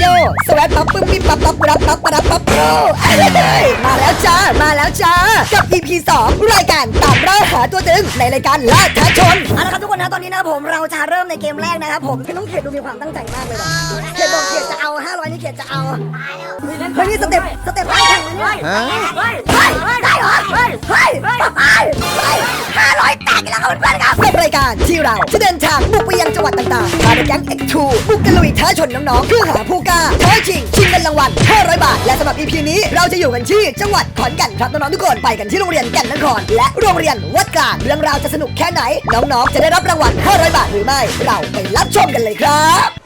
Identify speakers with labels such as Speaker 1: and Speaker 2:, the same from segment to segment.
Speaker 1: โยสวัสดปั๊บปึ้มปิ๊บปั๊บปั๊บรับปั๊บปั๊บปั๊บโปรเอ้ยมาแล้วจ้ามาแล้วจ้ากับ EP 2รายการตามล่าหาตัวตึงในรายการล่าท้าชนเอาละครับทุกคนนะตอนนี้นะผมเราจะเริ่มในเกมแรกนะครับผมพี่น้องเขตดูมีความตั้งใจมากเลยนะเขตบอกเขตจะเอา500นี่เขตจะเอาเฮ้ยนี่สเต็ปสเต็ปไล่แข่งเลยเนี่ยเฮ้ยเฮ้ยได้เหรอเฮ้ยเฮ้ยเฮ้ยเฮ้ยห้าร้อยแตกแล้วครับเพื่อนครับกับรายการที่เราจะเดินทางบุกไปยังจังหวัดต่างๆพาเดแก๊ง X2 บุกตะลุยท้าชนน้องๆเพื่อหาผู้กาท้าชิง ชิงเงินรางวัล500 บาท และสำหรับ EP นี้เราจะอยู่กันที่จังหวัดขอนแก่นครับน้องๆทุกคนไปกันที่โรงเรียนแก่นนคร และโรงเรียนวัดกลางเรื่องราวจะสนุกแค่ไหน น้องๆ จะได้รับรางวัล500 บาทหรือไม่ เราไปรับชมกันเลยครับ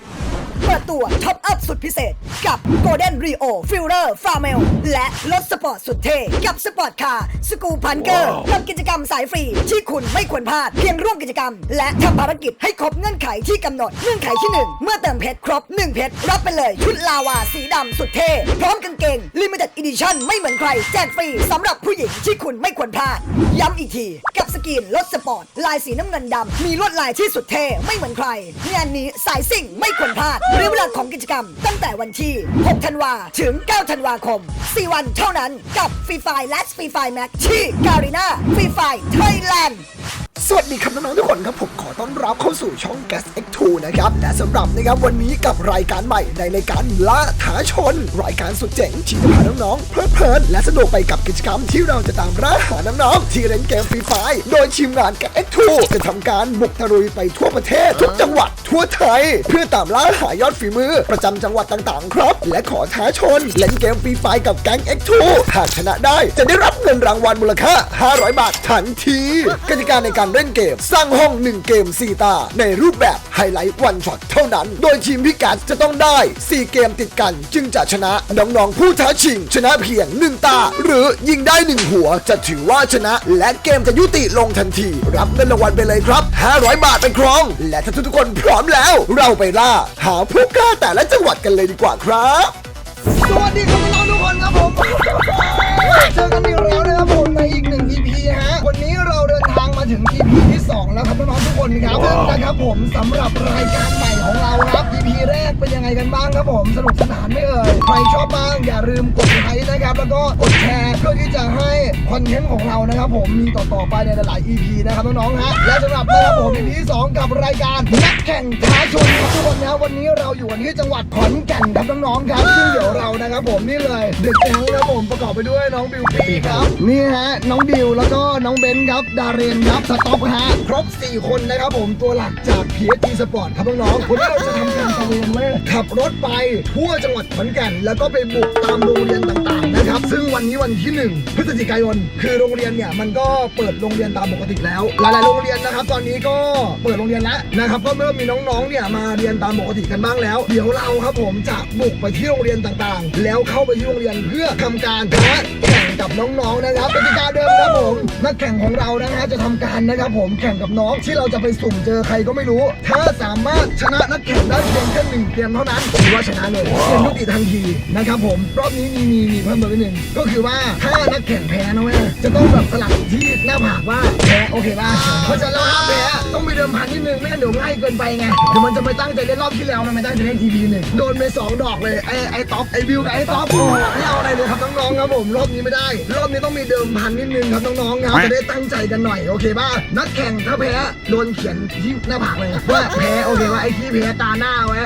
Speaker 1: เปิดตัวท็อปอัพสุดพิเศษ กับ Golden Rio f i l l e r f a r m e l และรถสปอร์ตสุดเท่ กับสปอร์ตคาร์สกูพันเกอร์กับกิจกรรมสายฟรีที่คุณไม่ควรพลาด เพียงร่วมกิจกรรม และทำภารกิจให้ครบเงื่อนไขที่กำหนด เงื่อนไขที่ 1 เมื่อเติมเพชรครบ 1 เพชรรับไปเลยชุดลาวาสีดำสุดเท่พร้อมกางเกง Limited Edition ไม่เหมือนใครแจกฟรีสำหรับผู้หญิงที่คุณไม่ควรพลาด ย้ำอีกที กับสกรีนรถสปอร์ตลายสีน้ำเงินดำมีลวดลายที่สุดเท่ไม่เหมือนใครงานนี้สายสิ่งไม่ควรพลาดเรื่อเวลาของกิจกรรม ตั้งแต่วันที่ 6 ธันวา ถึง 9 ธันวาคม 4 วันเท่านั้นกับฟรีไฟและฟรีไฟแม็กที่การีนาฟรีไฟไทยแลนด์
Speaker 2: สวัสดีครับน้องๆทุกคนครับผมขอต้อนรับเข้าสู่ช่อง Gas X2 นะครับและสำหรับนะครับวันนี้กับรายการใหม่ในรายการล่าท้าชน รายการสุดเจ๋งที่จะพาน้องๆเพลิดเพลินและสนุกไปกับกิจกรรมที่เราจะตามล่าหาน้องๆที่เล่นเกมฟรีไฟโดยทีมงาน Gas X2 จะทำการบุกตะลุยไปทั่วประเทศทุกจังหวัดทั่วไทย เพื่อตามล่าหายอดฝีมือ ประจำจังหวัดต่างๆ ครับ และขอท้าชนเล่นเกมฟรีไฟกับแก๊ง X2 หากชนะได้จะได้รับเงินรางวัลมูลค่า 500 บาททันทีกติกาในการเล่นเกม สร้างห้อง 1 เกม 4 ตา ในรูปแบบไฮไลท์วันช็อตเท่านั้น โดยทีมพิกัดจะต้องได้ 4 เกมติดกัน จึงจะชนะ น้องๆผู้ท้าชิง ชนะเพียง 1 ตา หรือยิงได้ 1 หัวจะถือว่าชนะ และเกมจะยุติลงทันที รับเงินรางวัลไปเลยครับ 500 บาทไปครอง และถ้าทุกคนพร้อมแล้ว เราไปล่า หาผู้กล้าแต่ละจังหวัดกันเลยดีกว่าครับ สวัสดีครับน้องทุกคนครับผม เจอกันอีกแล้วนะครับผม เดินทางมาถึง EP ที่2แล้วครับน้องๆทุกคนครับซึ่งนะครับผมสำหรับรายการใหม่ของเราครับ EP แรกเป็นยังไงกันบ้างครับผมสนุกสนานไหม่เอ่ยใครชอบบ้างอย่าลืมกดไลค์นะครับ แล้วก็กดแชร์เพื่อที่จะให้คอนเทนต์ของเรานะครับ ผมมีต่อๆไปในหลายๆ EP นะครับน้องๆฮะและสำหรับนะครับผม EP ที่2กับรายการนักแข่งท้าชนครับทุกคนนะวันนี้เราอยู่กันที่จังหวัดขอนแก่นครับน้องๆครับซึ่งเดี๋ยวเรานะครับผมนี่เลยเด็กแก๊งนะครับผมประกอบไปด้วยน้องบิวปี้ครับนี่ฮะน้องดิวแล้วก็น้องเบนซ์ครับดาเรนครับสต็อปฮะครบ4 คนนะครับผมตัวหลักจาก PSG Sport ครับน้องๆวันนี้เราจะทำการตะเวนเลยขับรถไปทั่วจังหวัดขอนแก่นแล้วก็ไปบุกตามโรงเรียน วันนี้วันที่ 1 พฤศจิกายน คือโรงเรียนเนี่ยมันก็เปิดโรงเรียนตามปกติแล้ว หลายๆโรงเรียนนะครับ ตอนนี้ก็เปิดโรงเรียนแล้วนะครับก็เริ่มมีน้องๆเนี่ยมาเรียนตามปกติกันบ้างแล้ว เดี๋ยวเราครับผมจะบุกไปที่โรงเรียนต่างๆ แล้วเข้าไปที่โรงเรียนเพื่อทำการแข่งกับน้องๆนะครับกติกาเดิมครับผมนักแข่งของเรานะฮะจะทำการนะครับผมแข่งกับน้องที่เราจะไปสุ่มเจอใครก็ไม่รู้ ถ้าสามารถชนะนักแข่งได้เพียงแค่หนึ่งเกมเท่านั้นถือว่าชนะเลยเกมยุติทันทีนะครับผมรอบนี้มีมีมีเพิ่มเติมนิดนึงก็คือว่าถ้านักแข่งแพ้นะเว้ยจะต้องแบบสลักที่หน้าผากว่าแพ้โอเคป่ะเพราะฉะนั้นแล้วห้ามแพ้ต้องมีเดิมพันนิดนึงไม่งั้นเดี๋ยวง่ายเกินไปไงเดี๋ยวมันจะไปตั้งใจเล่นรอบที่แล้วมันไม่ตั้งใจเล่นทีวีหนึ่งโดนไปสองดอกเลยไอ้ไอ้ท็อปไอ้บิวกับไอ้ท็อปโอ้ไม่เอาอะไรเลยครับน้องๆครับผมรอบนี้ไม่ได้ รอบนี้ต้องมีเดิมพันนิดนึงครับน้องๆครับจะได้ตั้งใจกันหน่อยโอเคป่ะนักแข่งถ้าแพ้โดนเขียนที่หน้าผากเลยว่าแพ้โอเคว่าไอ้ที่แพ้ตาหน้าไว้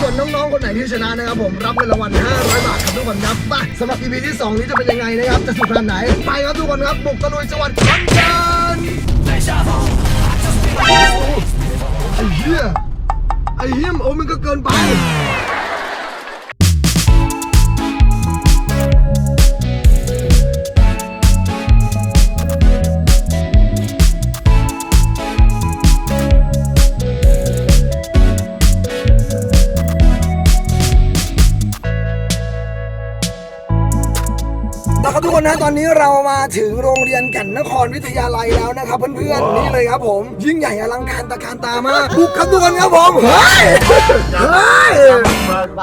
Speaker 2: ส่วนน้องๆคนไหนที่ชนะนะครับผมรับเงินรางวัล500บาทครับทุกคนครับไปสำหรับ EP ที่ 2 นี้จะเป็นยังไงนะครับ จะสุดขนาดไหน ไปครับทุกคนครับ บุกตะลุยจังหวัดขอนแก่นไอ้เหี้ยไอ้เหี้ยโอ้มันก็เกินไป ตอนนี้เรามาถึงโรงเรียนแก่นนครวิทยาลัยแล้วนะครับเพื่อนๆนี่เลยครับผม ยิ่งใหญ่อลังการตะการตามากบุกครับทุกคนครับผมเฮ้ยเฮ้ย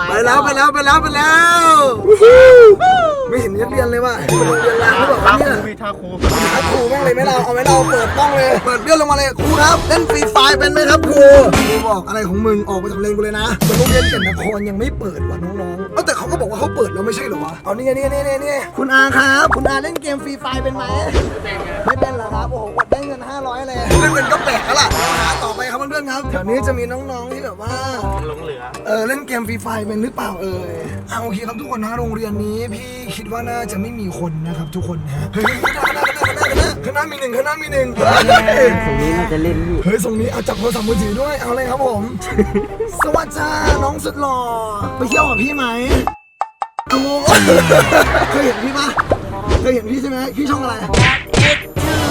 Speaker 2: ไปแล้วไปแล้วไปแล้วไปแล้ววู้ฮู้ ไม่เห็นนักเรียนเลยว่ะโรงเรียนรางหรือเปล่าวะเนี่ย
Speaker 3: มีท่าครู
Speaker 2: หาครูบ้างเลยไหมเราเอาไหมเราเปิดกล้องเลย เปิดเบี้ยวลงมาเลยครูครับเล่นฟรีไฟร์เป็นไหมครับครูครูบอกอะไรของมึงออกไปจากเลนกูเลยนะแต่โรงเรียนเก่งนครยังไม่เปิดว่ะน้องๆเอ้าแต่เขาก็บอกว่าเขาเปิดแล้วไม่ใช่เหรอวะเอานี่ไงนี่ไงนี่ไงนี่ไงคุณอาครับ คุณอาเล่นเกมฟรีไฟร์เป็นไหมไม่เป็นเหรอครับโอ้โหกดได้เงิน 500เลยเล่นเป็นก็แปลกแล้วล่ะหาต่อไปครับเพื่อนๆครับแถวนี้จะมีน้องๆที่แบบว่า
Speaker 3: ลงเหลือ
Speaker 2: เออเล่นเกมฟรีไฟเป็นหรือเปล่าเออเอาโอเคครับทุกคนนะโรงเรียนนี้พี่คิดว่าน่าจะไม่มีคนนะครับทุกคนนะเฮ้ยข้างหน้ามีหนึ่งข้างหน้ามีหนึ่งเฮ้ย
Speaker 4: ตรงนี้น่าจะเล่นพี่
Speaker 2: เฮ้ยส่งนี้เอาจับโทรศัพท์มือถือด้วย เอาเลยครับผม สวัสดีจ้าน้องสุดหล่อ ไปเที่ยวกับพี่ไหมโอ้โหเคยเห็นพี่ปะเคยเห็นพี่ใช่ไหมพี่ช่องอะไร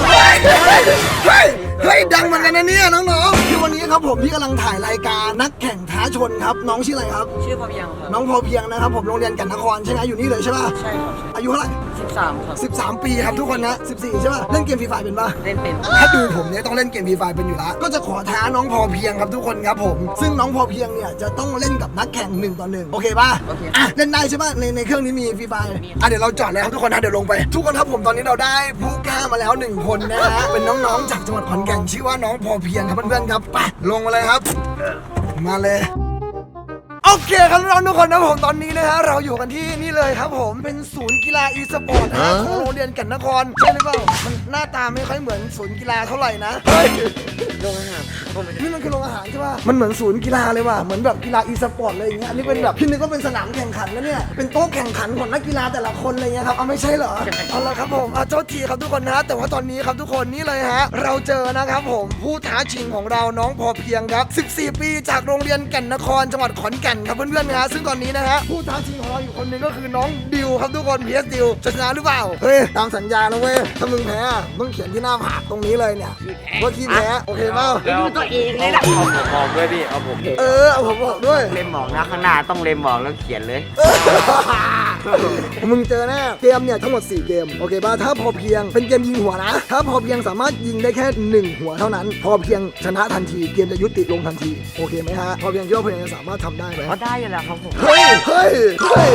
Speaker 2: เฮ้ย เฮ้ยเฮ้ยดังเหมือนกันนะเนี่ยน้องๆคือวันนี้ครับผมพี่กำลังถ่ายรายการนักแข่งท้าชนครับ น้องชื่ออะไรครับ
Speaker 4: ชื่อพอเพียงครับ
Speaker 2: น้องพอเพียงนะครับ ผมโรงเรียนกันนครใช่ไหมอยู่นี่เลยใช่ป่ะ
Speaker 4: ใช่ครับ
Speaker 2: อายุเท่าไหร่
Speaker 4: สิบสามครับ
Speaker 2: 13 ปีครับทุกคนนะ14ใช่ป่ะเล่นเกมฟรีไฟเป็นป่ะ
Speaker 4: เล่นเป็น
Speaker 2: ถ้าดูผมเนี่ยต้องเล่นเกมฟรีไฟเป็นอยู่แล้วก็จะขอท้าน้องพอเพียงครับทุกคนครับผมซึ่งน้องพอเพียงเนี่ยจะต้องเล่นกับนักแข่งหนึ่งต่อหนึ่งโอเคป่ะ
Speaker 4: โอเค
Speaker 2: อะเล่นได้ใช่ป่ะในในเครื่องนี้มีฟรีไฟอะเดี๋ยวเราจอดเลยครับทุกคนนะเดี๋ยวลงไป ทุกคนครับผมตอนนี้เราได้ผู้กล้ามาแล้วหนึ่งคนนะฮะเป็นน้องๆจากจังหวัดขอนแก่นชื่อว่าน้องพอเพียงครับเพื่อนๆครับไปลงมาเลยครับ มาเลย โอเคครับน้องๆทุกคนนะผมตอนนี้นะฮะเราอยู่กันที่นี่เลยครับผมเป็นศูนย์กีฬาอีสปอร์ตนะฮะของโรงเรียนแก่นนครใช่หรือเปล่ามันหน้าตาไม่ค่อยเหมือนศูนย์กีฬาเท่าไหร่นะเฮ้ย
Speaker 4: โรงอาหารผมไม่ได้
Speaker 2: นี่มันคือโรงอาหารใช่ป่ะมันเหมือนศูนย์กีฬาเลยว่ะเหมือนแบบกีฬาอีสปอร์ตเลยอย่างเงี้ยอันนี้เป็นแบบพี่นึกว่าเป็นสนามแข่งขันแล้วเนี่ยเป็นโต๊ะแข่งขันของนักกีฬาแต่ละคนอะไรเงี้ยครับเอาไม่ใช่เหรอเอาละครับผมเอาโทษทีครับทุกคนนะ แต่ว่าตอนนี้ครับทุกคนนี่เลยฮะเราเจอนะครับผมผู้ท้าชิงของเราน้องพอเพียงครับ 14 ปีจากโรงเรียนแก่นนครจังหวัดขอนแก่นครับเพื่อนๆนะฮะซึ่งตอนนี้นะฮะผู้ท้าชิงของเราอยู่คนหนึงก็คือน้องดิวครับทุกคนพีเอสดิวจะชนะหรือเปล่าเฮ้ยตามสัญญานะเว้ยถ้ามึงแพ้อะมึงเขียนที่หน้าผากตรงนี้เลยเนี่ยว่าขี้แพ้โอเคเปล่า
Speaker 4: ดูตัวเองเลยนะ
Speaker 3: เอาผมออกด้วยพี่เอาผม
Speaker 2: เออเอาผมบอกด้วย
Speaker 4: เล็มบอกนะข้างหน้าต้องเล็มบอกแล้วเขียนเลย
Speaker 2: มึงเจอแน่เกมเนี่ยทั้งหมด 4 เกม โอเคป่ะถ้าพอเพียงเป็นเกมยิงหัวนะ ถ้าพอเพียงสามารถยิงได้แค่ 1 หัวเท่านั้น พอเพียงชนะทันทีเกมจะยุติลงทันที โอเคไหมฮะ พอเพียงคิดว่าพอเพียงจะสามารถทำได้ไหม
Speaker 4: เขาได้อยู่แล้วครับผม
Speaker 2: เฮ้ยเฮ้ยเฮ้ย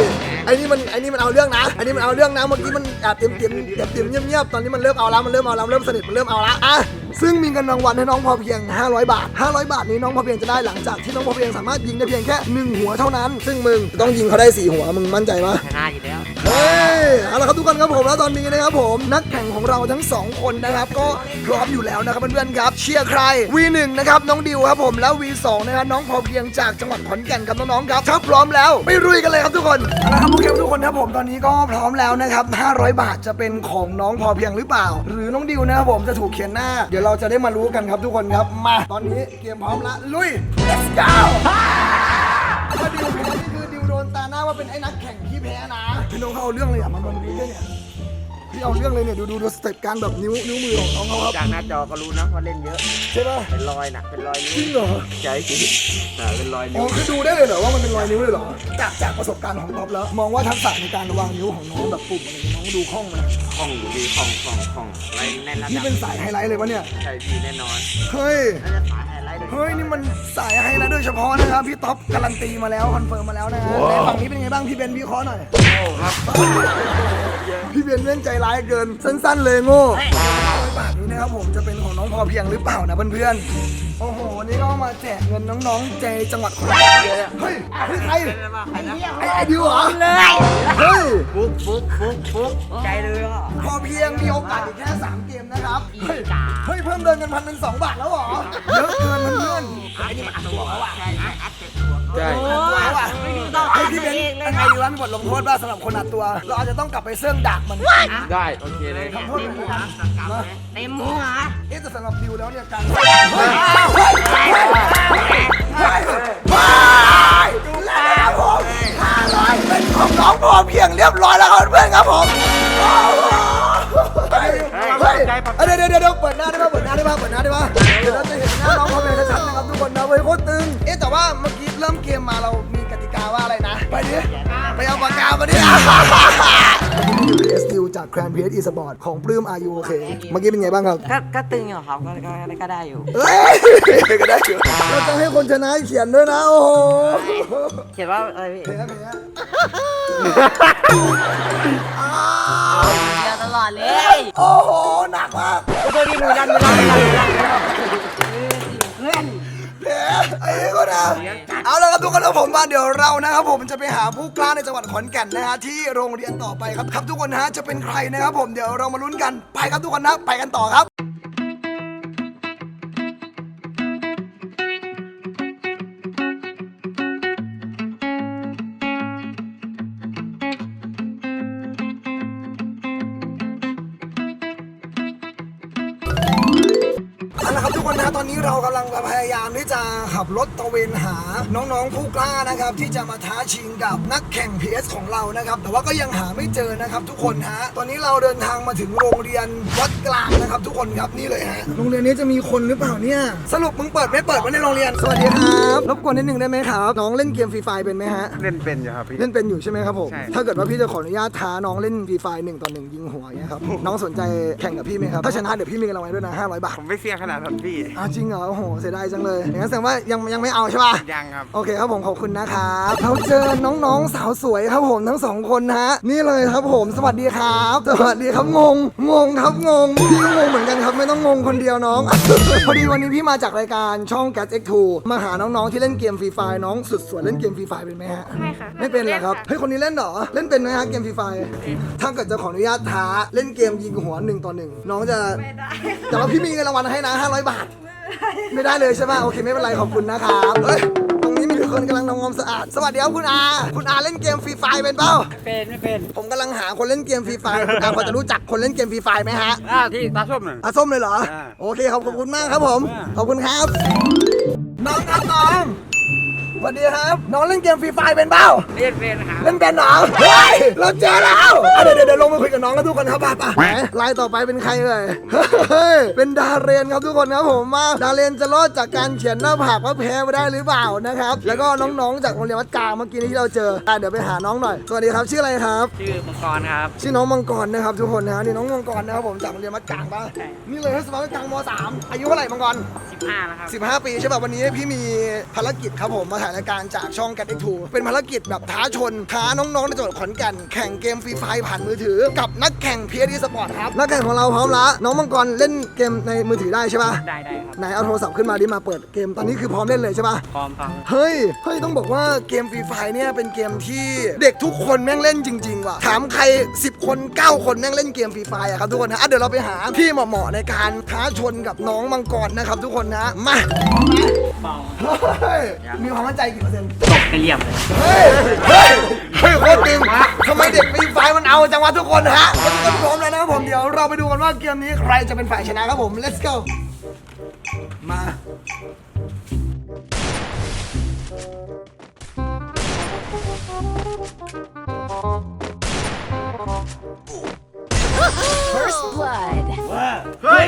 Speaker 2: ไอ้นี่มันไอ้นี่มันเอาเรื่องนะไอ้นี่มันเอาเรื่องนะเมื่อกี้มันแอบเตรียมเตรียมเตรียมเงียมเงียบๆตอนนี้มันเริ่มเอาแล้วมันเริ่มเอาแล้วเริ่มสนิทมันเริ่มเอาละอะ ซึ่งมีเงินรางวัลให้น้องพอเพียง 500 บาท 500 บาทนี้น้องพอเพียงจะได้หลังจากที่น้องพอเพียงสามารถยิงได้เพียงแค่หนึ่งหัวเท่านั้น ซึ่งมึงต้องยิงเขาได้สี่หัวมึงมั่นใจปะ
Speaker 4: ชนะอยู่แล้ว
Speaker 2: เฮ้ยเอาละครับทุกคนครับผมแล้วตอนนี้นะครับผมนักแข่งของเราทั้งสองคนนะครับก็พร้อมอยู่แล้วนะครับเพื่อนๆครับ เชียร์ใคร V1 นะครับน้องดิวครับผมแล้ว V2 นะครับน้องพอเพียงจากจังหวัดขอนแก่นครับน้องๆครับถ้าพร้อมแล้วไปรุยกันเลยครับทุกคนเอาละครับทุกคนทุกคนครับผมตอนนี้ก็พร้อมแล้วนะครับ500 บาทจะเป็นของน้องพอเพียงหรือเปล่า หรือน้องดิวนะครับผมจะถูกเขียนหน้าเดี๋ยวเราจะได้มารู้กันครับทุกคนครับ มา ตอนนี้เกมพร้อมละลุย let's go ถ้าดิวแพ้นี่คือดิวโดนตาหน้าว่าเป็นไอ้นักแข่งที่แพ้นะพี่น้องเขาเอาเรื่องเลยอะมันมันนี้ด้วยเนี่ย พี่เอาเรื่องเลยเนี่ย ดูดูดูสเต็ปการแบบนิ้วนิ้วมือของน้องเขาครับ
Speaker 4: จากหน้าจอก็รู้นะว่าเล่นเยอะ
Speaker 2: ใช่ป่ะ
Speaker 4: เป็นรอยนะเป็นรอย
Speaker 2: จริ
Speaker 4: นิ้
Speaker 2: ง
Speaker 4: ว
Speaker 2: เหรอ
Speaker 4: ใช่จริงแต่เป็นรอย
Speaker 2: อ๋
Speaker 4: นิ้
Speaker 2: อ
Speaker 4: ว
Speaker 2: คือดูได้เลยเหรอว่ามันเป็นรอยนิ้วเลยเหรอ จากจากประสบการณ์ของท็อปแล้ว มองว่าทักษะในการวางนิ้วของน้องแบบปุ่มอะไรเงี้ยน้องดูคล่องไหม
Speaker 4: คล่องอยู่ดีคล่องคล่องคล่องไรในระ
Speaker 2: พี่
Speaker 4: ดับ
Speaker 2: เป็นสายไฮไลท์เลยวะเนี่ย
Speaker 4: ใช่พี่แน่นอน
Speaker 2: เฮ้ย
Speaker 4: น่าจะสายไฮไลท์เลย
Speaker 2: เฮ้ยนี่มันสายไฮไลท์โดยเฉพาะนะครับพี่ท็อปการันตีมาแล้วคอนเฟิร์มมาแล้วนะฮะในฝั่งนี้เป็นไงบ้างพี่เบนวิเคราะห์หน่อย พี่เบนเล่นใจร้ายเกิน สั้น ๆ เลยโง่ร้อยบาทนี้นะครับผมจะเป็นของน้องพอเพียงหรือเปล่านะเพื่อนๆ โอ้โหนี่ก็มาแจกเงินน้องๆใจจังหวัดขอนแก่นเลยอะเฮ้ยเฮ้ยใครไอ้ไอ้ดิวเหรอ
Speaker 4: เลย
Speaker 2: เฮ้ย
Speaker 4: ฟุกฟุกฟุกฟุกใจเลยอะ
Speaker 2: พอเพียงมีโอกาสอีกแค่3เกมนะครับเฮ้ยเฮ้ยเพิ่มเดินกันพันเป็น2บาทแล้วเหรอเยอะเกินเพื่อนๆ
Speaker 4: ใช่ใช่อัดเจ็ดตัว
Speaker 3: ใช่
Speaker 2: เอาว่ะ
Speaker 4: ไม่ดูต้อง
Speaker 2: เฮ้ยพี่เบนเป็นไงดีวะมีบทลงโทษบ้างสำหรับคนอัดตัว เราอาจจะต้องกลับไปเสื่องดักมัน
Speaker 3: ได้โอเคเลย
Speaker 2: ขอโทษหน่อยนะครับนะ
Speaker 4: เต็มหัว
Speaker 2: เอ๊ะแต่สำหรับดิวแล้วเนี่ยการ รียบร้อยแล้วครับเพื่อนครับผมเฮ้ยเดี๋ยวเดี๋ยวเดี๋ยวเปิดหน้าได้ป่ะเปิดหน้าได้ป่ะเปิดหน้าได้ป่ะเดี๋ยวเราจะเห็นหน้าน้องพอเพียงชัดๆนะครับทุกคนนะเว้ยโคตรตึง เอ๊ะแต่ว่าเมื่อกี้เริ่มเกมมาเรามีกติกาว่าอะไรนะ ไปดิไปเอาปากกามาดิอยู่ s ิว จากแครนพีเอสอีสปอร์ตของปลื้มอายุโอเคเมื่อกี้เป็นไงบ้างครับ
Speaker 4: ก็ก็ตึงอยู่ครับก็ก็ก็ได้อยู่
Speaker 2: เอ้ยก็ได้อยู่เราจะให้คนชนะเขียนด้วยนะโอ้โห
Speaker 4: เขียนว่าอะไรพี่
Speaker 2: แพ้แพ้
Speaker 4: เดียวตลอดเลย
Speaker 2: โอ้โหหนักมาก
Speaker 4: ตัวนี้มือดันมือดันมือดันมือดัน
Speaker 2: แพ้ไอ้นี่ ก็นะเอาละครับทุกคนแล้วผมว่าเดี๋ยวเรานะครับผมจะไปหาผู้กล้าในจังหวัดขอนแก่นนะฮะที่โรงเรียนต่อไปครับครับทุกคนนะฮะจะเป็นใครนะครับผมเดี๋ยวเรามาลุ้นกันไปครับทุกคนนะไปกันต่อครับ ครับทุกคนนะตอนนี้เรากำลังพยายามที่จะขับรถตระเวนหาน้องๆผู้กล้านะครับ ที่จะมาท้าชิงกับนักแข่ง PS ของเรานะครับ แต่ว่าก็ยังหาไม่เจอนะครับ ทุกคนฮะตอนนี้เราเดินทางมาถึงโรงเรียนวัดกลางนะครับ ทุกคนครับนี่เลยฮะโรงเรียนนี้จะมีคนหรือเปล่าเนี่ยสรุปมึงเปิดไม่เปิดวะในโรงเรียนสวัสดีครับรบกวนนิดนึงได้ไหมครับน้องเล่นเกมฟรีไฟเป็นไหมฮะ
Speaker 3: เล่นเป็นอยู่ครับพี่
Speaker 2: เล่นเป็นอยู่ใช่ไหมครับผม
Speaker 3: ใช่
Speaker 2: ถ้าเกิดว่าพี่จะขออนุญาตท้าน้องเล่นฟรีไฟหนึ่งต่อหนึ่งยิงหัวอย่างเงี้ยครับน้องสนใจแข่งกับพี่ไหมครับถ้าชนะเดี๋ยวพี่มีเงินรางวัลด้วยนะ500บาท
Speaker 3: ผมไม่เสี่ยงขนาดนั้นพี่
Speaker 2: อ้าวจริงเหรอโอ้โหเสียดายจังเลยอย่างนั้นแสดงว่ายังยังไม่เอาใช่ป่ะ
Speaker 3: ยังครับ
Speaker 2: โอเคครับผมขอบคุณนะครับเราเจอน้องๆสาวสวยครับผมทั้งสองคนนะฮะนี่เลยครับผมสวัสดีครับ สวัสดีครับงงงงครับงงพี่ก็งงเหมือนกันครับไม่ต้องงงคนเดียวน้อง พอดีวันนี้พี่มาจากรายการช่อง Gas X2 มาหาน้องๆที่เล่นเกมฟรีไฟน้องสุดสวยเล่นเกมฟรีไฟเป็นไหมฮะ
Speaker 5: ไม่ค่ะ
Speaker 2: ไม่เป็นเหรอครับเฮ้ยคนนี้เล่นเหรอเล่นเป็นไหมฮะเกมฟรีไฟถ้าเกิดจะขออนุญาตท้าเล่นเกมยิงหัวหนึ่งต่อหนึ่งน้องจะ
Speaker 5: ไม่ได้
Speaker 2: แต่ว่าพี่มีเงินรางวัลให้นะ500 บาท ไม่ได้เลยใช่ป่ะโอเคไม่เป็นไรขอบคุณนะครับเฮ้ยตรงนี้มีคนกำลังทำความสะอาด สวัสดีครับคุณอาคุณอาเล่นเกมฟรีไฟเป็นเปล่า
Speaker 4: เป็นไม่เป็น
Speaker 2: ผมกำลังหาคนเล่นเกมฟรีไฟคุณอาพอจะรู้จักคนเล่นเกมฟรีไฟไหมฮะ
Speaker 4: อ่าที่ตาส้มน่ะ
Speaker 2: อาส้มเลยเหรอ
Speaker 4: อ่า
Speaker 2: โอเคขอบขอบคุณมากครับผม ขอบคุณครับ น้องครับน้องส วัสดีครับ น้องเล่นเกมฟรีไฟเป็นเปล่า
Speaker 4: เล่นเป็นครับ
Speaker 2: เล่นเป็นเหรอเฮ้ยเราเจอแล้วอะเดี๋ยวเดี๋ยวเดี๋ยวลงมาคุยกับน้องกันทุกคนครับป่ะป่ะไลน์ต่อไปเป็นใครเอ่ยเฮ้ยเป็นดาเรนครับทุกคนครับผมมาดาเรนจะรอดจากการเขียนหน้าผากว่าแพ้ไม่ได้หรือเปล่านะครับ แล้วก็น้องๆจากโรงเรียนวัดกลางเมื่อกี้นี้ที่เราเจออะเดี๋ยวไปหาน้องหน่อยสวัสดีครับชื่ออะไรครับ
Speaker 4: ชื่อมังกรครับ
Speaker 2: ชื่อน้องมังกรนะครับทุกคนนะนี่น้องมังกรนะครับผมจากโรงเรียนวัดกลางป่ะนี่เลยให้สมัครวัดกลางม .3 อายุเท่าไหร่มังกร
Speaker 4: 15นะครับ
Speaker 2: 15 ปีใช่ป่ะวันนี้พี่มีภารกิจครับผมมาถ่ายรายการจากช่องกัน X2 เป็นภารกิจแบบท้าชนท้าน้องๆในจังหวัดขอนแก่นแข่งเกมฟรีไฟผ่านมือถือ กับนักแข่ง PS Sport ครับนักแข่งของเราพร้อมละน้องมังกรเล่นเกมในมือถือได้ใช่ป่ะ
Speaker 4: ได้ได้ครับ
Speaker 2: ไหนเอาโทรศัพท์ขึ้นมาดิมาเปิดเกมตอนนี้คือพร้อมเล่นเลยใช่ป่ะ
Speaker 4: พร้อมครับ
Speaker 2: เฮ้ย เฮ้ย ต้องบอกว่าเกมฟรีไฟเนี่ยเป็นเกมที่เด็กทุกคนแม่งเล่นจริง ๆ ว่ะ ถามใคร 10 คน 9 คนแม่งเล่นเกมฟรีไฟอะครับทุกคนนะอะเดี๋ยวเราไปหาที่เหมาะๆในการท้าชนกับน้องมังกรนะครับทุกคนนะ มา
Speaker 4: เบา
Speaker 2: เฮ้ยมีความมั่นใจกี่เปอร์เซ็นต์
Speaker 4: ตกให้เรียบเลย
Speaker 2: เฮ้ยเฮ้ยเฮ้ยโคตรตึงทำไมเด็กฟรีไฟมันเอาจังวะทุกคนฮะทุกคนพร้อมแล้วนะครับผมเดี๋ยวเราไปดูกันว่าเกมนี้ใครจะเป็นฝ่ายชนะครับผม let's go มา เฮ้ย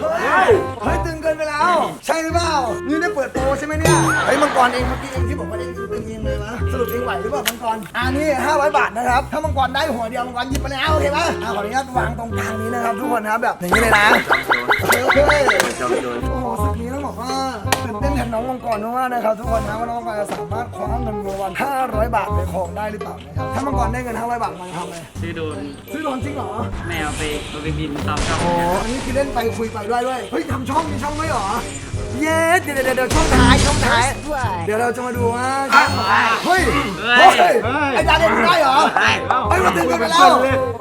Speaker 2: เฮ้ย เฮ้ยตึงเกินไปแล้ว ใช่หรือเปล่า นี่ได้เปิดโปรใช่ไหมเนี่ยไอ้ยมังกรเองเมื่อกี้เองที่บอกว่าเองตึงเองเลยวะสรุปเองไหวหรือเปล่ามังกรอ่านี่500 บาทนะครับ ถ้ามังกรได้หัวเดียวมังกรหยิบไปแล้วโอเคปะอ่าขออนุญาตวางตรงกลางนี้นะครับทุกคนนะครับแบบอย่างนี้เลยนะเฮ้ยโอ้โห องมังกรมากๆนะครับทุกคนนะว่าน้องมังกรจะสามารถคว้าเงินรางวัล500 บาทไปครองได้หรือเปล่านะครับถ้ามังกรได้เงิน 500 บาทมันจะทำอะไร
Speaker 4: ชื่อโดน
Speaker 2: ซื้อโดนจริงเหรอ
Speaker 4: แมวไปเอาไปบินตามช่อง
Speaker 2: อ๋ออันนี้คือเล่นไปคุยไปด้วยด้วยเฮ้ยทำช่องมีช่องด้วยเหรอ เย้เดี๋ยวเดี๋ยวเดี๋ยวช่องท้ายช่องท้าย
Speaker 6: Blood.
Speaker 2: เดี๋ยวเราจะมาดูว่าช่องเฮ้ยเฮ้ยไอ้ดาเด่นได้เหรอ
Speaker 4: ได้
Speaker 2: เฮ้ยมันตึงกันไปแล้ว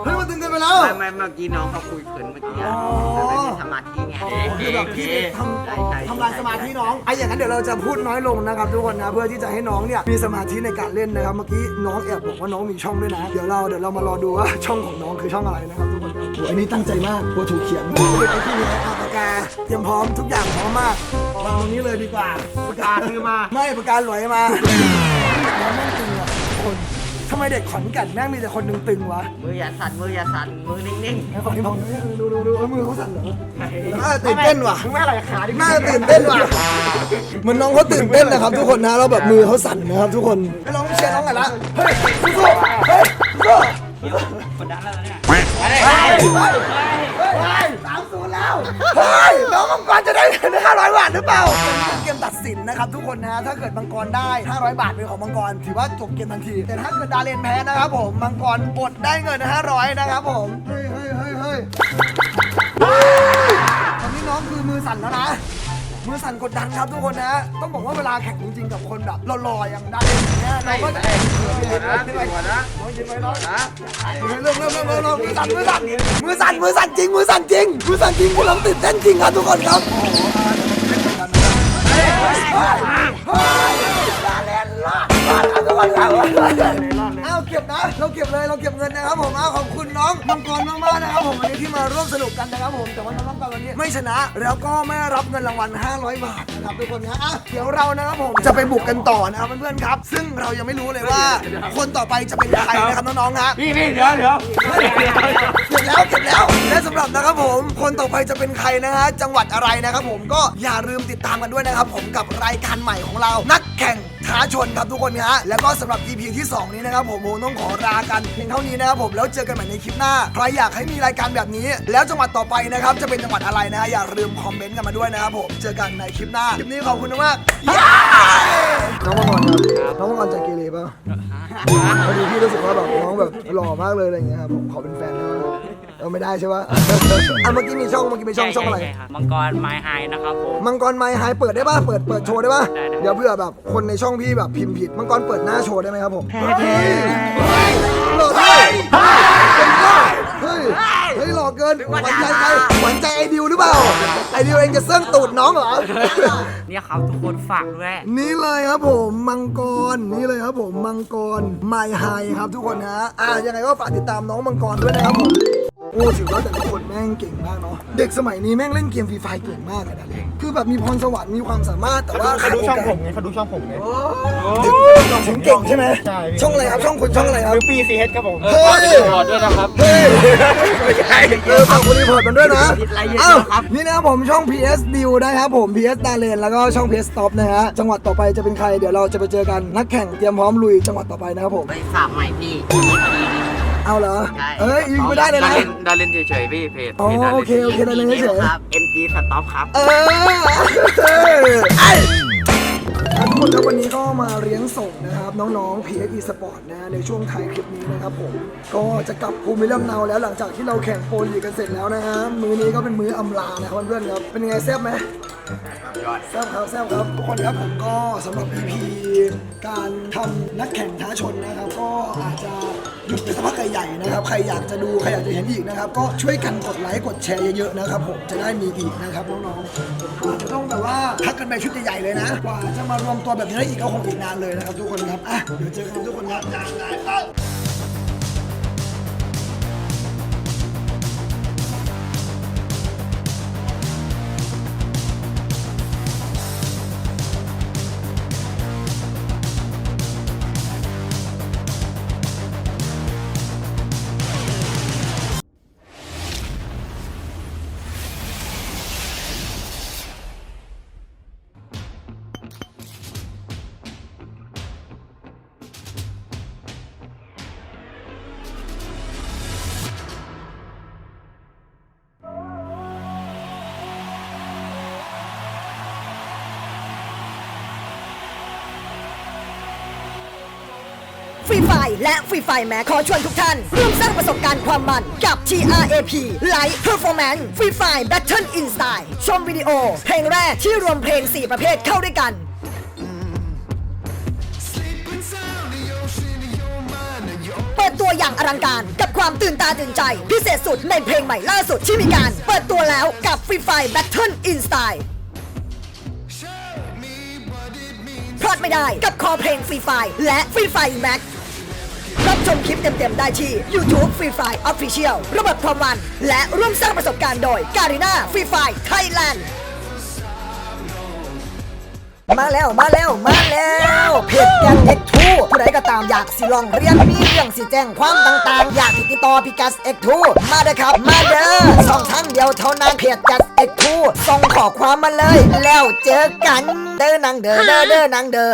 Speaker 2: เฮ้ยมันตึงกันไปแล้ว
Speaker 4: ไม่ไม่เมื่อกี้น้องเขาคุยเขินเมื่อกี้อะไม่มีสมาธิไง
Speaker 2: คือแบบพี่ไปท
Speaker 4: ใช่ใช่ำ
Speaker 2: ทำลายสมาธิน้องไอ้อย่างนั้นเดี๋ยวเราจะพูดน้อยลงนะครับทุกคนนะเพื่อที่จะให้น้องเนี่ยมีสมาธิในการเล่นนะครับเมื่อกี้น้องแอบบอกว่าน้องมีช่องด้วยนะเดี๋ยวเราเดี๋ยวเรามารอดูว่าช่องของน้องคือช่องอะไรนะครับทุกคนโอ้อันนี้ตั้งใจมากกลัวถูกเขียนเป็นไอ้ที่นี้ปากกาเตรียมพร้อมทุกอย่างพร้อมมากวางตรงนี้เลยดีกว่าปากกาคือมา ไม่ปากกาหลอยมาน้องแม่งตึงอะทุกคนทำไมเด็กขอนแก่นแม่งมีแต่คนตึงๆวะ
Speaker 4: มืออย่าสั่นมืออย่าสั่นมือนิ่ง
Speaker 2: ไอ้ฝั่งนี้ผมดูดูดูเออมือเขาสั่นเหรอน่าจะตื่นเต้นว่ะไม่อะไรขาดิน่าจะตื่นเต้นว่ะเหมือนน้องเขาตื่นเต้นนะครับ ทุกคนนะแล้วแบบมือเขาสั่นนะครับ ทุกคนให้น้องเชียร์น้องกันละเฮ้ยสู้ๆเฮ้ยสู้
Speaker 4: กดดันแล้วเนี่ย
Speaker 2: สามศูนย์แล้วเฮ้ยน้องมังกรจะได้เงินห้าร้อยบาทหรือเปล่าเป็นเกมตัดสินนะครับทุกคนนะถ้าเกิดมังกรได้ 500 บาทเป็นของมังกรถือว่าจบเกมทันที แต่ถ้าเกิดดาเลนแพ้นะครับผมมังกรอดได้เงิน 500 นะครับผมเฮ้ยเฮ้ยเฮ้ยเฮ้ยตอนนี้น้องคือมือสั่นแล้วนะ มือสั่นกดดันครับทุกคนนะ ต้องบอกว่าเวลาแข่งจริงๆกับคนแบบหล่อๆอย่างดาเลนอย่างเงี้ยเราก็จะเขินไปเลยนะ
Speaker 3: นะหัวนะ
Speaker 2: น้องยิ้มไว้น้อง
Speaker 3: นะ
Speaker 2: เริ่มเริ่มเริ่มเริ่มเริ่มมือสั่นมือสั่นมือสั่นมือสั่นจริงมือสั่นจริงมือสั่นจริงพวกเราตื่นเต้นจริงครับทุกคนครับเอา เก็บนะ เราเก็บเลย เราเก็บเงินนะครับผมเอาขอบคุณน้องมังกรมากๆนะครับผมวันนี้ที่มาร่วมสนุกกันนะครับผมแต่ว่าน้องมังกรวันนี้ไม่ชนะ แล้วก็ไม่รับเงินรางวัล 500 บาทนะครับทุกคนนะอะเดี๋ยวเรานะครับผมจะไปบุกกันต่อนะครับเพื่อนๆครับ ซึ่งเรายังไม่รู้เลยว่า คนต่อไปจะเป็นใครนะครับน้องๆฮะ
Speaker 3: พี่พี่เดี๋ยวเดี๋ยว
Speaker 2: เก็บแล้วเก็บแล้วและสำหรับนะครับผม คนต่อไปจะเป็นใครนะฮะจังหวัดอะไรนะครับผมก็อย่าลืมติดตามกันด้วยนะครับผมกับรายการใหม่ของเรานักแข่ง ท้าชนครับทุกคนฮะแล้วก็สำหรับ EP ที่ 2 นี้นะครับผมผมต้องขอลากันเพียงเท่านี้นะครับผมแล้วเจอกันใหม่ในคลิปหน้า ใครอยากให้มีรายการแบบนี้ แล้วจังหวัดต่อไปนะครับจะเป็นจังหวัดอะไรนะฮะอย่าลืมคอมเมนต์กันมาด้วยนะครับผมเจอกันในคลิปหน้าคลิปนี้ขอบคุณมากน้องมังกรครับน้องมังกรใจเกเรป่ะพอดีพี่รู้สึกว่าแบบน้องแบบหล่อมากเลยอะไรอย่างเงี้ยครับผมขอเป็นแฟนได้ไหม เออไม่ได้ใช่ปะ อะเมื่อกี้มีช่องเมื่อกี้มีช่องช่องอะไร
Speaker 4: มังกรไม้ไฮนะครับผม
Speaker 2: มังกรไมค์ไฮเปิดได้ป่ะ เปิดเปิดโชว์ได้ป่ะ
Speaker 4: ได้ได้
Speaker 2: เดี๋ยวเผื่อแบบคนในช่องพี่แบบพิมพ์ผิด มังกรเปิดหน้าโชว์ได้ไหมครับผม เฮ้ย หล่อเฮ้ยเฮ้ย เฮ้ยหล่อเกิน หวานใจใครหวานใจไอดิวหรือเปล่า ไอดิวเองจะเสื่องตูดน้องเหรอ
Speaker 4: เนี่ยครับทุกคนฝากด้วย
Speaker 2: นี่เลยครับผมมังกรนี่เลยครับผมมังกรไมไฮครับทุกคนนะอะยังไงก็ฝากติดตามน้องมังกรด้วยนะครับผม โอ้ถือว่าแต่ละคนแม่งเก่งมากเนาะเด็กสมัยนี้แม่งเล่นเกมฟรีไฟเก่งมากอะนะคือแบบมีพรสวรรค์มีความสามารถแต่ว่า
Speaker 5: เขาดูช่องผมไงเขาดูช่องผมไง
Speaker 2: ถึงเก่งใช่ไหม
Speaker 5: ใช่พี่
Speaker 2: ช่องอะไรครับช่องคุณช่องอะไรครับ
Speaker 5: ดูปีซีเฮดครับผม
Speaker 2: เฮ้ย
Speaker 3: ถอดด้วยนะครับ
Speaker 2: เฮ้ยเออฝากคุณรีพอร์ตมันด้วยนะอ้าวนี่นะครับผมช่อง PS d e a l นะครับผม PS d a r l e n แล้วก็ช่อง PS Stop นะฮะจังหวัดต่อไปจะเป็นใครเดี๋ยวเราจะไปเจอกันนักแข่งเตรียมพร้อมลุยจังหวัดต่อไปนะครับผม
Speaker 4: ไปฝากใหม่พี่
Speaker 2: เอาเหรอ
Speaker 4: ใช่
Speaker 2: เอ้ยยิงไม่ได้เลย
Speaker 3: ดา
Speaker 2: นะ
Speaker 3: เล่นดาเล่นเฉยๆพี่เพจ
Speaker 2: อ๋อ
Speaker 3: พจดา
Speaker 2: โอ
Speaker 3: ล่น
Speaker 2: เคโอเค ได้เลยเฉย
Speaker 4: ครับ MG สต็อปครับ
Speaker 2: เออไอ้ ทุกคนครับวันนี้ก็มาเลี้ยงส่งนะครับ น้องๆ PS eSport นะในช่วงท้ายคลิปนี้นะครับผมก็จะกลับภูมิลำเนาแล้วหลังจากที่เราแข่งโปรลีกกันเสร็จแล้วนะฮะมือนี้ก็เป็นมืออำลานะครับเพื่อนๆครับเป็นยังไงแซ่บไหมแซ่บครับแซ่บครับทุกคนครับผมก็สำหรับ EP การทำนักแข่งท้าชนนะครับ ก็อาจจะหยุดไปสักพักใหญ่ๆนะครับ ใครอยากจะดูใครอยากจะเห็นอีกนะครับ ก็ช่วยกันกดไลค์กดแชร์เยอะๆนะครับผมจะได้มีอีกนะครับน้องๆอาจจะต้องแบบว่าพักกันไปชุดใหญ่ๆเลยนะกว่าจะมารวมตัวแบบนี้ได้อีกก็คงอีกนานเลยนะครับทุกคนครับอะเดี๋ยวเจอกันทุกคนครับ
Speaker 1: ไฟและฟรีไฟแม้ขอชวนทุกท่าน ร่วมสร้างประสบการณ์ความมันกับ TRAP Live Performance Free Fire Battle in Style ชมวิดีโอ เพลงแรกที่รวมเพลง 4 ประเภทเข้าด้วยกันเปิดตัวอย่างอลังการกับความตื่นตาตื่นใจ พิเศษสุดในเพลงใหม่ล่าสุดที่มีการ เปิดตัวแล้วกับ Free Fire Battle in Style พลาดไม่ได้กับคอเพลง Free Fire และ Free Fire Max รับชมคลิปเต็มๆ ได้ที่ YouTube Free Fire Official ระเบิดความมัน และร่วมสร้างประสบการณ์โดย Garena Free Fire Thailand มาแล้วมาแล้วมาแล้วเพจแกงเอ็กทูผู้ใดก็ตามอยากสิลองเรียนมีเรื่องสิแจ้งความต่างๆ อยากติดต่อพิกัสเอ็กทูมาเด้อครับ มาเด้อสองทางเดียวเท่านั้นเพจกัสเอ็กทูส่งขอความมาเลย แล้วเจอกันเด้อนางเด้อเด้อเด้อนางเด้อ